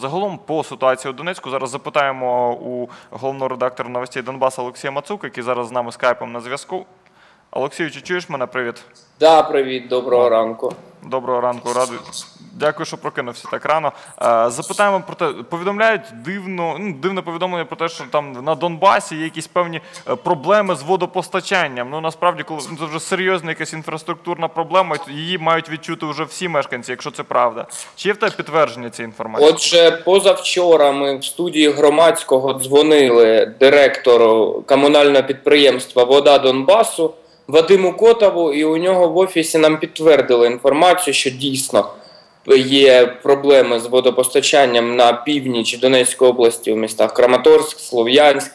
Загалом по ситуації у Донецьку зараз запитаємо у головного редактора новостей Донбасу Олексія Мацука, який зараз з нами скайпом на зв'язку. Олексію, чи чуєш мене? Привіт. Да, привіт, доброго ранку. Доброго ранку, радий. Дякую, що прокинувся так рано. Е, Запитаємо про те, повідомляють дивно, ну, дивне повідомлення про те, що там на Донбасі є якісь певні е, проблеми з водопостачанням. Ну насправді, коли ну, це вже серйозна якась інфраструктурна проблема, її мають відчути вже всі мешканці, якщо це правда. Чи є в тебе підтвердження цієї інформації? Отже, позавчора ми в студії громадського дзвонили директору комунального підприємства Вода Донбасу Вадиму Котову, і у нього в офісі нам підтвердили інформацію, що дійсно є проблеми з водопостачанням на північ Донецької області у містах Краматорськ, Слов'янськ,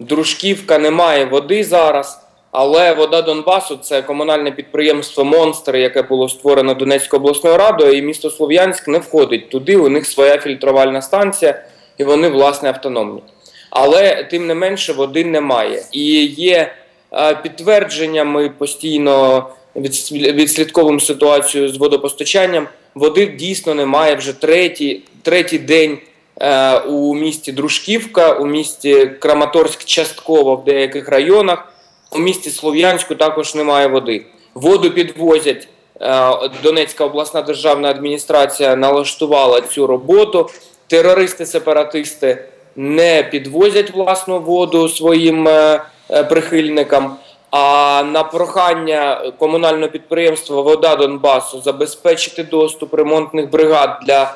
Дружківка. Немає води зараз. Але вода Донбасу це комунальне підприємство Монстр, яке було створено Донецькою обласною радою, і місто Слов'янськ не входить туди. У них своя фільтрувальна станція, і вони власне автономні. Але тим не менше води немає. І є е, підтвердження. Ми постійно відслід- відслідковуємо ситуацію з водопостачанням. Води дійсно немає вже третій, третій день е, у місті Дружківка, у місті Краматорськ частково в деяких районах. У місті Слов'янську також немає води. Воду підвозять. е, Донецька обласна державна адміністрація налаштувала цю роботу. Терористи-сепаратисти не підвозять власну воду своїм е, прихильникам. А на прохання комунального підприємства Вода Донбасу забезпечити доступ ремонтних бригад для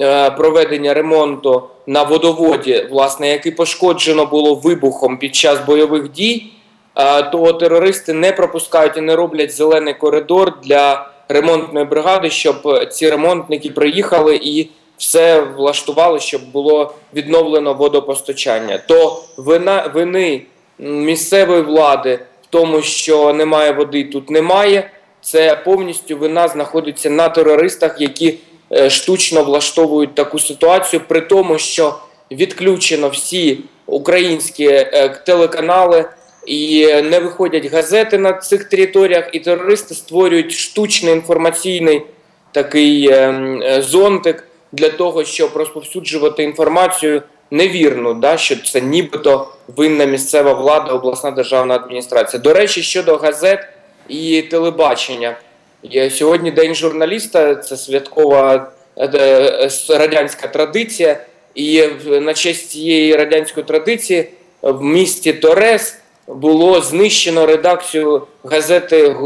е, проведення ремонту на водоводі, власне, який пошкоджено було вибухом під час бойових дій, е, то терористи не пропускають і не роблять зелений коридор для ремонтної бригади, щоб ці ремонтники приїхали і все влаштували, щоб було відновлено водопостачання. То вина вини місцевої влади тому, що немає води, тут немає. Це повністю вина знаходиться на терористах, які е, штучно влаштовують таку ситуацію, при тому, що відключено всі українські е, телеканали і не виходять газети на цих територіях, і терористи створюють штучний інформаційний такий е, м, е, зонтик для того, щоб розповсюджувати інформацію невірну, да, що це нібито винна місцева влада, обласна державна адміністрація. До речі, щодо газет і телебачення. Сьогодні День журналіста, це святкова е, радянська традиція. І на честь цієї радянської традиції в місті Торес було знищено редакцію газети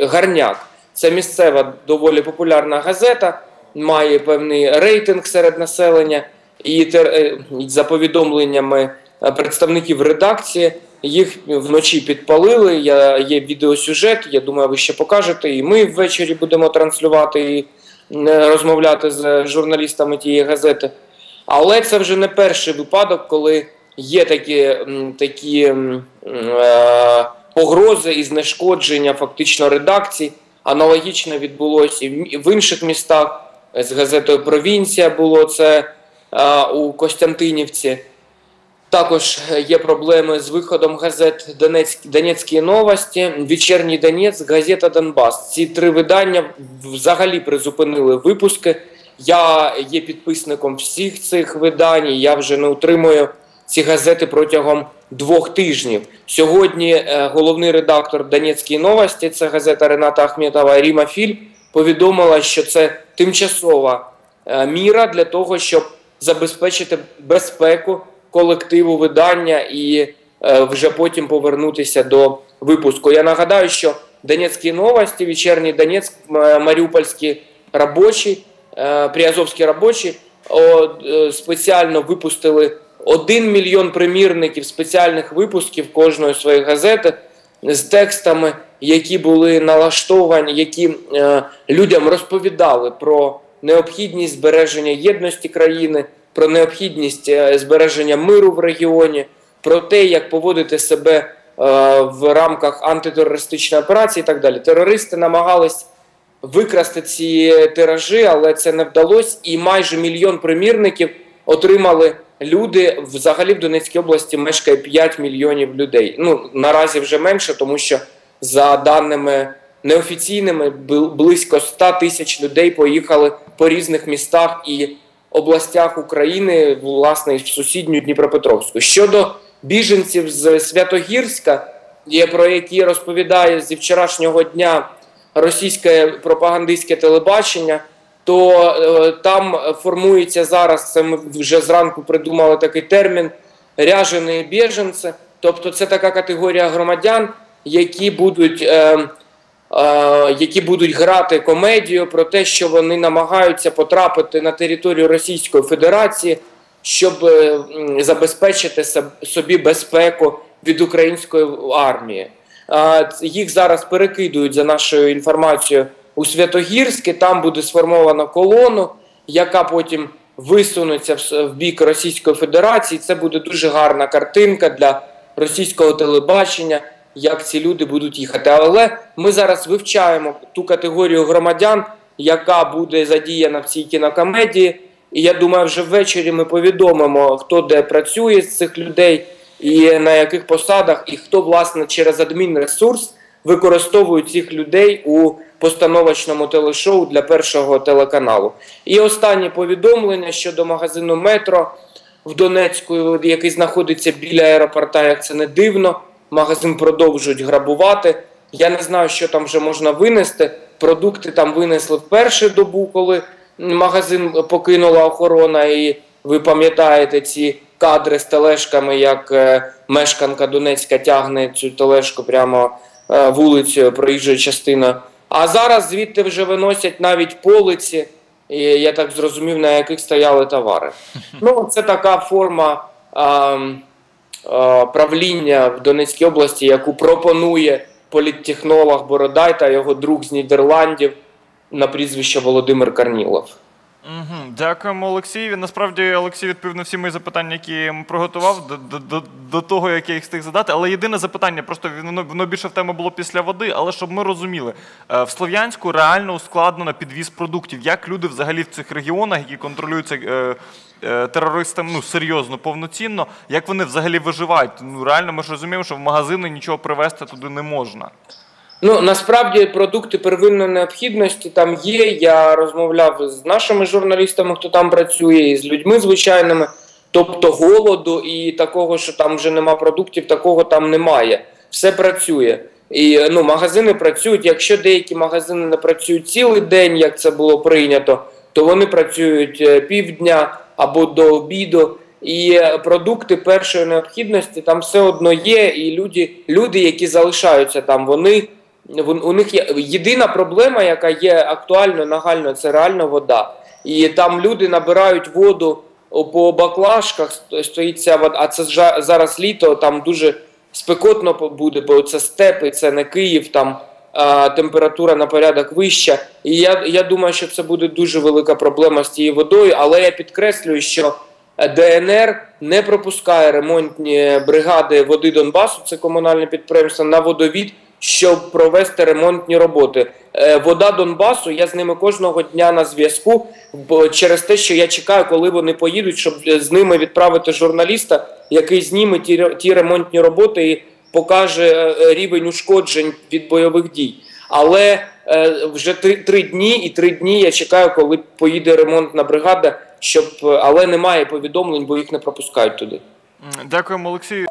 Гарняк. Це місцева доволі популярна газета, має певний рейтинг серед населення. І е, за повідомленнями е, представників редакції, їх вночі підпалили. Я, є відеосюжет, я думаю, ви ще покажете. І ми ввечері будемо транслювати і е, розмовляти з журналістами тієї газети. Але це вже не перший випадок, коли є такі, такі е, погрози і знешкодження фактично редакцій. Аналогічно відбулося і в інших містах. З газетою Провінція було це у Костянтинівці. Також е, є проблеми з виходом газет Донецькі, новості, Вечірній Донець, газета Донбас. Ці три видання взагалі призупинили випуски. Я є підписником всіх цих видань. Я вже не утримую ці газети протягом двох тижнів. Сьогодні е, головний редактор Донецької новості, це газета Рената Ахметова Ріма Філь, повідомила, що це тимчасова е, міра для того, щоб забезпечити безпеку колективу видання і е, вже потім повернутися до випуску. Я нагадаю, що Донецькі новості, вечірній Донецьк, Маріупольські робочі, е, Приазовські робочі е, спеціально випустили 1 мільйон примірників спеціальних випусків кожної своєї газети з текстами, які були налаштовані, які е, людям розповідали про необхідність збереження єдності країни, про необхідність е, збереження миру в регіоні, про те, як поводити себе е, в рамках антитерористичної операції і так далі. Терористи намагались викрасти ці тиражі, але це не вдалося. І майже мільйон примірників отримали люди. Взагалі в Донецькій області мешкає 5 мільйонів людей. Ну наразі вже менше, тому що за даними неофіційними близько 100 тисяч людей поїхали по різних містах і областях України, власне, в сусідню Дніпропетровську. Щодо біженців з Святогірська, про які розповідає зі вчорашнього дня російське пропагандистське телебачення, то е, там формується зараз. Це ми вже зранку придумали такий термін ряжені біженці. Тобто, це така категорія громадян, які будуть. Е, які будуть грати комедію про те, що вони намагаються потрапити на територію Російської Федерації, щоб е, забезпечити собі безпеку від української армії. Їх зараз перекидують за нашою інформацією у Святогірське. Там буде сформовано колону, яка потім висунеться в бік Російської Федерації. Це буде дуже гарна картинка для російського телебачення, як ці люди будуть їхати. Але ми зараз вивчаємо ту категорію громадян, яка буде задіяна в цій кінокомедії. І я думаю, вже ввечері ми повідомимо, хто де працює з цих людей і на яких посадах, і хто власне через адмінресурс використовує цих людей у постановочному телешоу для першого телеканалу. І останнє повідомлення щодо магазину Метро в Донецьку, який знаходиться біля аеропорта, як це не дивно. Магазин продовжують грабувати. Я не знаю, що там вже можна винести. Продукти там винесли в першу добу, коли магазин покинула охорона, і ви пам'ятаєте ці кадри з тележками, як е, мешканка Донецька тягне цю тележку прямо е, вулицею, проїжджою частиною. А зараз звідти вже виносять навіть полиці, я так зрозумів, на яких стояли товари. Ну, це така форма а, правління в Донецькій області, яку пропонує політтехнолог Бородай та його друг з Нідерландів на прізвище Володимир Карнілов. Угу. Дякуємо Олексієві. Насправді Олексій відповів на всі мої запитання, які я йому приготував до, до, до, до того, як я їх встиг задати. Але єдине запитання, просто воно, воно більше в тему було після води, але щоб ми розуміли, е, в Слов'янську реально ускладнено підвіз продуктів. Як люди взагалі в цих регіонах, які контролюються е, е, терористами, ну серйозно, повноцінно, як вони взагалі виживають? Ну реально, ми ж розуміємо, що в магазини нічого привезти туди не можна. Ну насправді продукти первинної необхідності там є. Я розмовляв з нашими журналістами, хто там працює, і з людьми звичайними. Тобто голоду і такого, що там вже нема продуктів, такого там немає. Все працює. І ну, магазини працюють. Якщо деякі магазини не працюють цілий день, як це було прийнято, то вони працюють е, півдня або до обіду. І е, продукти першої необхідності там все одно є. І люди, люди які залишаються там, вони вон- у них є єдина проблема, яка є актуальною, нагальною, це реально вода. І там люди набирають воду по баклажках, ст- стоїть ця вода, а це зараз літо, там дуже спекотно буде, бо це степи, це не Київ, там а, температура на порядок вища. І я, я думаю, що це буде дуже велика проблема з цією водою, але я підкреслюю, що е, ДНР не пропускає ремонтні бригади води Донбасу, це комунальне підприємство, на водовід, щоб провести ремонтні роботи. Е, Вода Донбасу, я з ними кожного дня на зв'язку, через те, що я чекаю, коли вони поїдуть, щоб з ними відправити журналіста, який зніме ті, ті ремонтні роботи і покаже е, рівень ушкоджень від бойових дій. Але е, вже три, три дні, і три дні я чекаю, коли поїде ремонтна бригада, щоб але немає повідомлень, бо їх не пропускають туди. Дякуємо, Олексію.